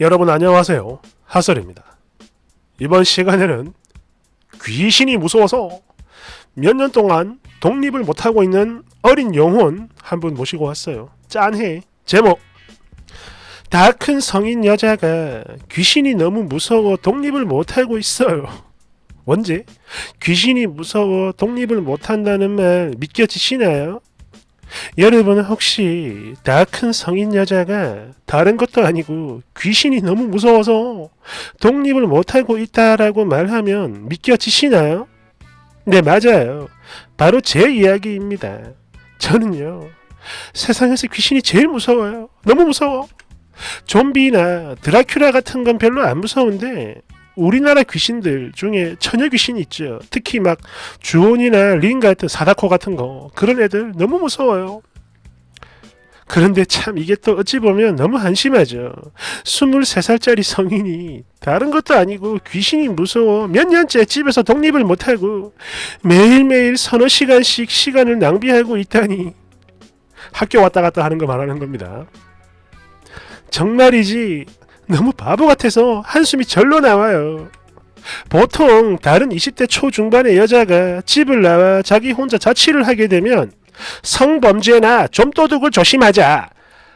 여러분 안녕하세요. 하설입니다. 이번 시간에는 귀신이 무서워서 몇 년 동안 독립을 못하고 있는 어린 영혼 한 분 모시고 왔어요. 짠해. 제목. 다 큰 성인 여자가 귀신이 너무 무서워 독립을 못하고 있어요. 원제? 귀신이 무서워 독립을 못한다는 말 믿겨지시나요? 여러분은 혹시 다 큰 성인 여자가 다른 것도 아니고 귀신이 너무 무서워서 독립을 못하고 있다라고 말하면 믿겨지시나요? 네, 맞아요. 바로 제 이야기입니다. 저는요, 세상에서 귀신이 제일 무서워요. 너무 무서워. 좀비나 드라큘라 같은 건 별로 안 무서운데, 우리나라 귀신들 중에 처녀 귀신이 있죠. 특히 막 주온이나 린 같은 사다코 같은 거 그런 애들 너무 무서워요. 그런데 참 이게 또 어찌 보면 너무 한심하죠. 23살짜리 성인이 다른 것도 아니고 귀신이 무서워 몇 년째 집에서 독립을 못하고 매일매일 서너 시간씩 시간을 낭비하고 있다니 학교 왔다 갔다 하는 거 말하는 겁니다. 정말이지 너무 바보 같아서 한숨이 절로 나와요. 보통 다른 20대 초중반의 여자가 집을 나와 자기 혼자 자취를 하게 되면 성범죄나 좀도둑을 조심하자.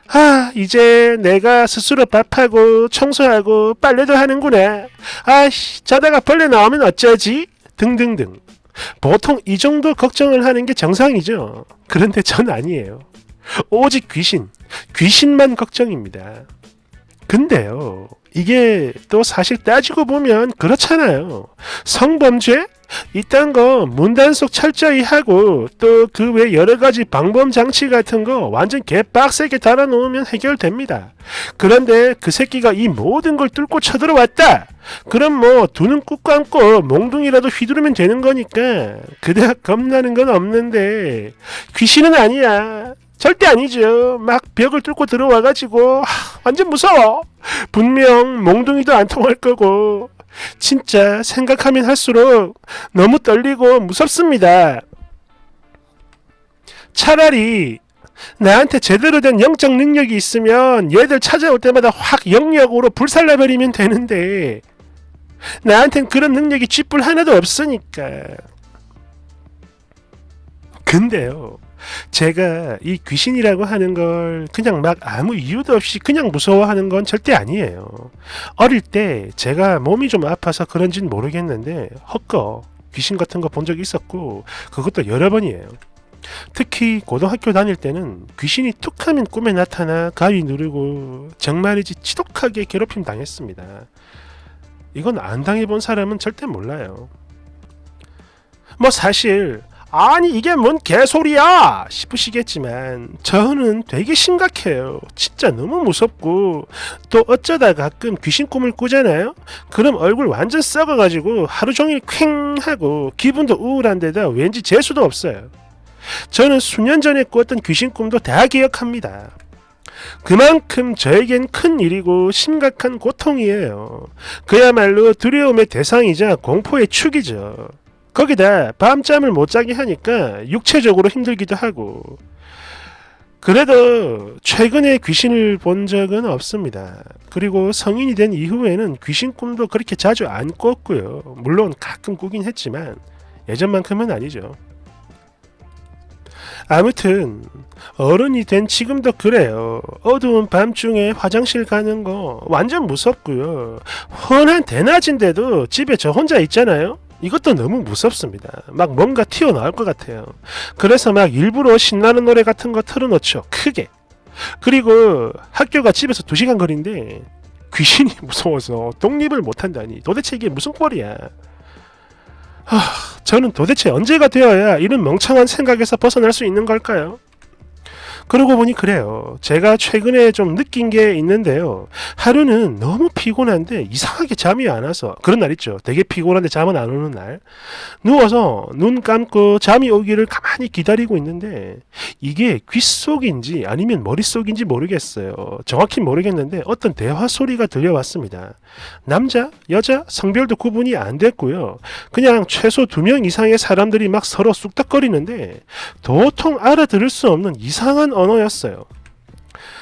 아, 이제 내가 스스로 밥하고 청소하고 빨래도 하는구나. 아씨, 자다가 벌레 나오면 어쩌지? 등등등. 보통 이 정도 걱정을 하는 게 정상이죠. 그런데 전 아니에요. 오직 귀신, 귀신만 걱정입니다. 근데요, 이게 또 사실 따지고 보면 그렇잖아요. 성범죄? 이딴 거 문단속 철저히 하고 또 그 외 여러 가지 방범 장치 같은 거 완전 개빡세게 달아놓으면 해결됩니다. 그런데 그 새끼가 이 모든 걸 뚫고 쳐들어왔다. 그럼 뭐 두 눈 꾹 감고 몽둥이라도 휘두르면 되는 거니까 그닥 겁나는 건 없는데 귀신은 아니야. 절대 아니죠. 막 벽을 뚫고 들어와가지고 하, 완전 무서워. 분명 몽둥이도 안 통할 거고 진짜 생각하면 할수록 너무 떨리고 무섭습니다. 차라리 나한테 제대로 된 영적 능력이 있으면 얘들 찾아올 때마다 확 영역으로 불살라버리면 되는데 나한텐 그런 능력이 쥐뿔 하나도 없으니까. 근데요. 제가 이 귀신이라고 하는 걸 그냥 막 아무 이유도 없이 그냥 무서워하는 건 절대 아니에요. 어릴 때 제가 몸이 좀 아파서 그런진 모르겠는데 헛거 귀신 같은 거 본 적이 있었고 그것도 여러 번이에요. 특히 고등학교 다닐 때는 귀신이 툭 하면 꿈에 나타나 가위 누르고 정말이지 지독하게 괴롭힘 당했습니다. 이건 안 당해본 사람은 절대 몰라요. 뭐 사실 아니 이게 뭔 개소리야? 싶으시겠지만 저는 되게 심각해요. 진짜 너무 무섭고 또 어쩌다 가끔 귀신 꿈을 꾸잖아요? 그럼 얼굴 완전 썩어가지고 하루 종일 퀭하고 기분도 우울한데다 왠지 재수도 없어요. 저는 수년 전에 꿨던 귀신 꿈도 다 기억합니다. 그만큼 저에겐 큰 일이고 심각한 고통이에요. 그야말로 두려움의 대상이자 공포의 축이죠 거기다 밤잠을 못 자게 하니까 육체적으로 힘들기도 하고 그래도 최근에 귀신을 본 적은 없습니다. 그리고 성인이 된 이후에는 귀신 꿈도 그렇게 자주 안 꿨고요. 물론 가끔 꾸긴 했지만 예전만큼은 아니죠. 아무튼 어른이 된 지금도 그래요. 어두운 밤중에 화장실 가는 거 완전 무섭고요. 훤한 대낮인데도 집에 저 혼자 있잖아요. 이것도 너무 무섭습니다. 막 뭔가 튀어나올 것 같아요. 그래서 막 일부러 신나는 노래 같은 거 틀어놓죠. 크게. 그리고 학교가 집에서 2시간 거리인데 귀신이 무서워서 독립을 못한다니 도대체 이게 무슨 꼴이야. 하, 저는 도대체 언제가 되어야 이런 멍청한 생각에서 벗어날 수 있는 걸까요? 그러고 보니 그래요. 제가 최근에 좀 느낀 게 있는데요. 하루는 너무 피곤한데 이상하게 잠이 안 와서 그런 날 있죠. 되게 피곤한데 잠은 안 오는 날. 누워서 눈 감고 잠이 오기를 가만히 기다리고 있는데 이게 귓속인지 아니면 머릿속인지 모르겠어요. 정확히 모르겠는데 어떤 대화 소리가 들려왔습니다. 남자, 여자, 성별도 구분이 안 됐고요. 그냥 최소 두 명 이상의 사람들이 막 서로 쑥덕거리는데 도통 알아들을 수 없는 이상한 언어였어요.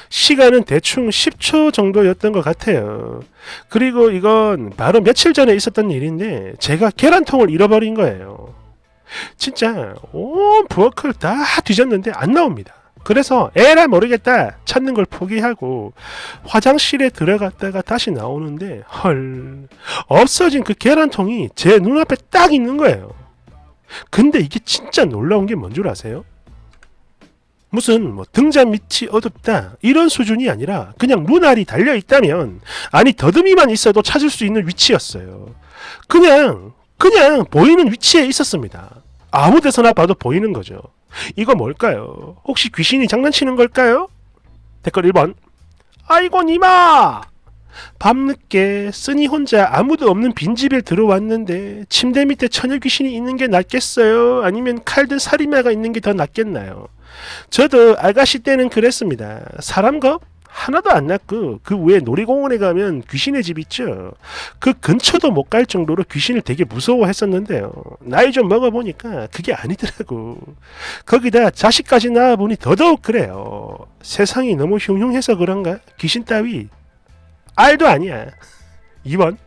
시간은 대충 10초 정도였던 것 같아요. 그리고 이건 바로 며칠 전에 있었던 일인데 제가 계란통을 잃어버린 거예요. 진짜 온 부엌을 다 뒤졌는데 안 나옵니다. 그래서 에라 모르겠다 찾는 걸 포기하고 화장실에 들어갔다가 다시 나오는데 헐 없어진 그 계란통이 제 눈앞에 딱 있는 거예요. 근데 이게 진짜 놀라운 게 뭔 줄 아세요? 무슨 뭐 등잔 밑이 어둡다 이런 수준이 아니라 그냥 눈알이 달려 있다면 아니 더듬이만 있어도 찾을 수 있는 위치였어요. 그냥 그냥 보이는 위치에 있었습니다. 아무 데서나 봐도 보이는 거죠. 이거 뭘까요? 혹시 귀신이 장난치는 걸까요? 댓글 1번. 아이고 니마! 밤늦게 쓰니 혼자 아무도 없는 빈집에 들어왔는데 침대 밑에 처녀 귀신이 있는 게 낫겠어요? 아니면 칼든 살인마가 있는 게 더 낫겠나요? 저도 아가씨 때는 그랬습니다. 사람 겁? 하나도 안 났고 그 위에 놀이공원에 가면 귀신의 집 있죠. 그 근처도 못 갈 정도로 귀신을 되게 무서워했었는데요. 나이 좀 먹어보니까 그게 아니더라고. 거기다 자식까지 낳아보니 더더욱 그래요. 세상이 너무 흉흉해서 그런가? 귀신 따위 알도 아니야. 2번.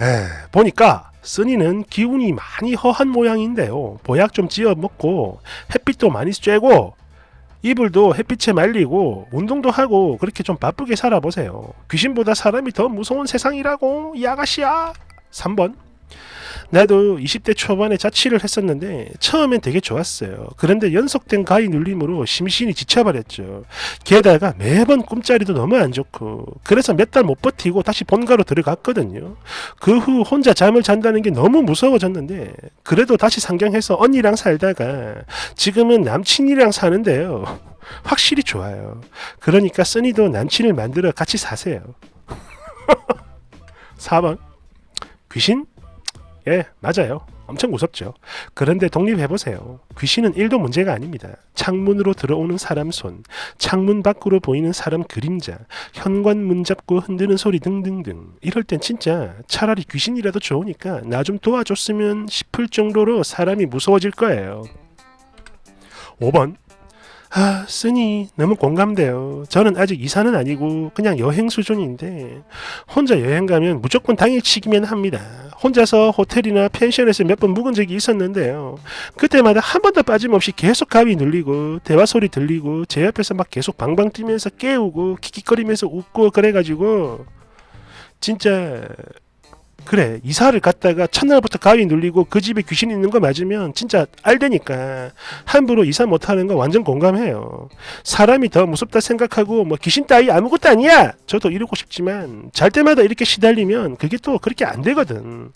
에, 보니까 쓰니는 기운이 많이 허한 모양인데요. 보약 좀 지어 먹고 햇빛도 많이 쬐고 이불도 햇빛에 말리고 운동도 하고 그렇게 좀 바쁘게 살아보세요. 귀신보다 사람이 더 무서운 세상이라고 이 아가씨야. 3번. 나도 20대 초반에 자취를 했었는데 처음엔 되게 좋았어요. 그런데 연속된 가위 눌림으로 심신이 지쳐버렸죠. 게다가 매번 꿈자리도 너무 안 좋고 그래서 몇 달 못 버티고 다시 본가로 들어갔거든요. 그 후 혼자 잠을 잔다는 게 너무 무서워졌는데 그래도 다시 상경해서 언니랑 살다가 지금은 남친이랑 사는데요. 확실히 좋아요. 그러니까 써니도 남친을 만들어 같이 사세요. 4번 귀신? 예, 맞아요. 엄청 무섭죠. 그런데 독립해보세요. 귀신은 1도 문제가 아닙니다. 창문으로 들어오는 사람 손, 창문 밖으로 보이는 사람 그림자, 현관문 잡고 흔드는 소리 등등등. 이럴 땐 진짜 차라리 귀신이라도 좋으니까 나 좀 도와줬으면 싶을 정도로 사람이 무서워질 거예요. 5번. 아, 쓰니 너무 공감돼요. 저는 아직 이사는 아니고 그냥 여행 수준인데 혼자 여행 가면 무조건 당일치기면 합니다. 혼자서 호텔이나 펜션에서 몇 번 묵은 적이 있었는데요. 그때마다 한 번도 빠짐없이 계속 가위 눌리고 대화 소리 들리고 제 옆에서 막 계속 방방 뛰면서 깨우고 킥킥거리면서 웃고 그래가지고 진짜 그래 이사를 갔다가 첫날부터 가위 눌리고 그 집에 귀신 있는 거 맞으면 진짜 알되니까. 함부로 이사 못하는 거 완전 공감해요. 사람이 더 무섭다 생각하고 뭐 귀신 따위 아무것도 아니야! 저도 이러고 싶지만 잘 때마다 이렇게 시달리면 그게 또 그렇게 안 되거든.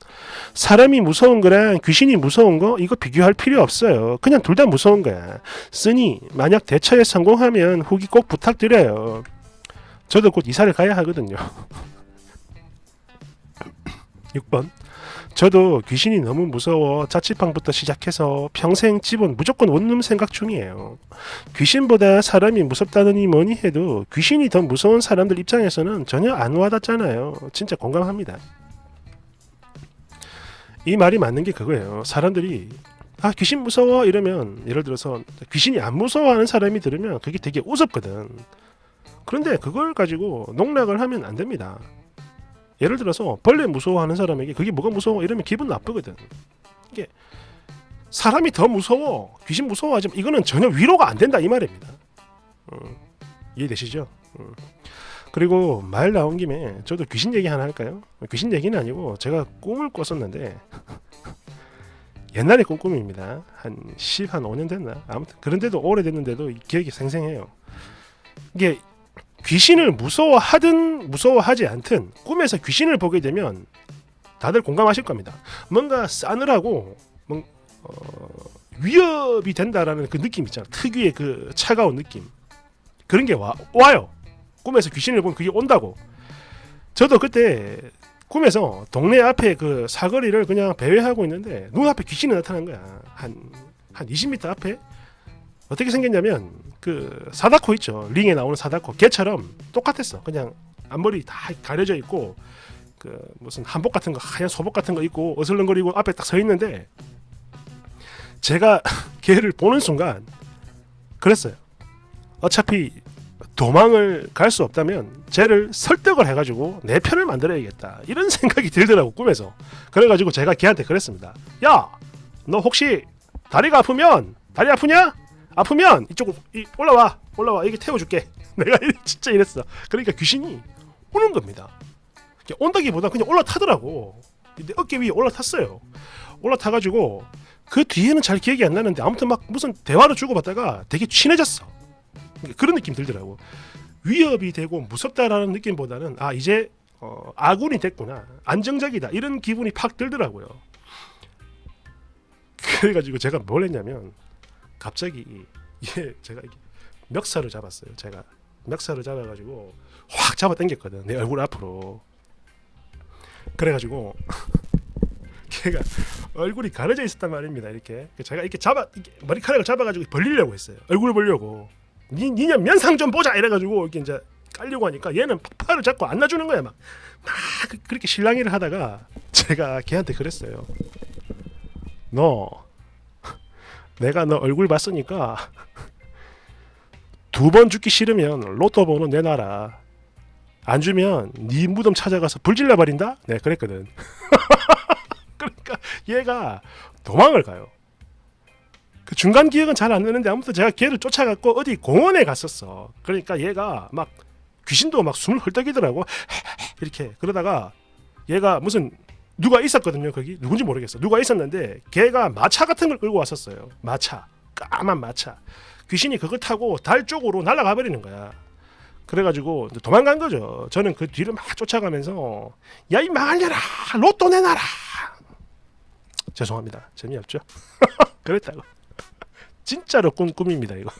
사람이 무서운 거랑 귀신이 무서운 거 이거 비교할 필요 없어요. 그냥 둘 다 무서운 거야. 쓰니 만약 대처에 성공하면 후기 꼭 부탁드려요. 저도 곧 이사를 가야 하거든요 6번. 저도 귀신이 너무 무서워 자취방부터 시작해서 평생 집은 무조건 원룸 생각 중이에요. 귀신보다 사람이 무섭다느니 뭐니 해도 귀신이 더 무서운 사람들 입장에서는 전혀 안 와닿잖아요. 진짜 공감합니다. 이 말이 맞는 게 그거예요. 사람들이 아 귀신 무서워 이러면 예를 들어서 귀신이 안 무서워하는 사람이 들으면 그게 되게 우습거든. 그런데 그걸 가지고 농락을 하면 안 됩니다. 예를 들어서 벌레 무서워하는 사람에게 그게 뭐가 무서워 이러면 기분 나쁘거든. 이게 사람이 더 무서워 귀신 무서워하지만 이거는 전혀 위로가 안 된다 이 말입니다. 음, 이해되시죠? 음. 그리고 말 나온 김에 저도 귀신 얘기 하나 할까요? 귀신 얘기는 아니고 제가 꿈을 꿨었는데 옛날에 꾼 꿈입니다. 한 10, 한 5년 됐나? 아무튼 그런데도 오래됐는데도 기억이 생생해요. 이게 귀신을 무서워하든 무서워하지 않든 꿈에서 귀신을 보게 되면 다들 공감하실 겁니다. 뭔가 싸늘하고 뭔, 어, 위협이 된다라는 그 느낌 있잖아. 특유의 그 차가운 느낌. 그런 게 와, 와요. 꿈에서 귀신을 보면 그게 온다고. 저도 그때 꿈에서 동네 앞에 그 사거리를 그냥 배회하고 있는데 눈앞에 귀신이 나타난 거야. 한, 한 20m 앞에 어떻게 생겼냐면 그 사다코 있죠. 링에 나오는 사다코. 걔처럼 똑같았어. 그냥 앞머리 다 가려져 있고 그 무슨 한복 같은 거 하얀 소복 같은 거 입고 어슬렁거리고 앞에 딱 서 있는데 제가 걔를 보는 순간 그랬어요. 어차피 도망을 갈 수 없다면 쟤를 설득을 해가지고 내 편을 만들어야겠다. 이런 생각이 들더라고 꿈에서. 그래가지고 제가 걔한테 그랬습니다 야 너 혹시 다리가 아프면 다리 아프냐 아프면 이쪽으로 이- 올라와 올라와. 이게 태워줄게. 내가 이- 진짜 이랬어. 그러니까 귀신이 오는 겁니다. 온다기보다 그냥 올라타더라고. 내 어깨 위에 올라탔어요. 올라타가지고 그 뒤에는 잘 기억이 안 나는데 아무튼 막 무슨 대화를 주고받다가 되게 친해졌어. 그런 느낌 들더라고. 위협이 되고 무섭다라는 느낌보다는 아 이제 어, 아군이 됐구나. 안정적이다. 이런 기분이 팍 들더라고요. 그래가지고 제가 뭘 했냐면 갑자기 얘 제가 이렇게 멱살을 잡았어요. 제가 멱살을 잡아가지고 확 잡아 당겼거든 내 얼굴 앞으로. 그래가지고 걔가 얼굴이 가려져 있었단 말입니다 이렇게. 제가 이렇게 잡아 이렇게 머리카락을 잡아가지고 벌리려고 했어요. 얼굴을 벌려고. 니 니냐 면상 좀 보자! 이래가지고 이렇게 이제 깔려고 하니까 얘는 팔을 잡고 안 놔주는 거야 막. 막 그렇게 실랑이를 하다가 제가 걔한테 그랬어요. 너 내가 너 얼굴 봤으니까 두 번 죽기 싫으면 로또 번호 내놔라 안 주면 네 무덤 찾아가서 불질러 버린다 내가 그랬거든 그러니까 얘가 도망을 가요 그 중간 기억은 잘 안 나는데 아무튼 제가 걔를 쫓아갔고 어디 공원에 갔었어. 그러니까 얘가 막 귀신도 막 숨을 헐떡이더라고. 이렇게 그러다가 얘가 무슨 누가 있었거든요 거기 누군지 모르겠어. 누가 있었는데 걔가 마차 같은 걸 끌고 왔었어요. 마차 까만 마차. 귀신이 그걸 타고 달 쪽으로 날아가 버리는 거야. 그래가지고 도망간 거죠. 저는 그 뒤를 막 쫓아가면서 야이 망할려라 로또 내놔라. 죄송합니다. 재미없죠? 그랬다고. 진짜로 꿈 꿈입니다 이거.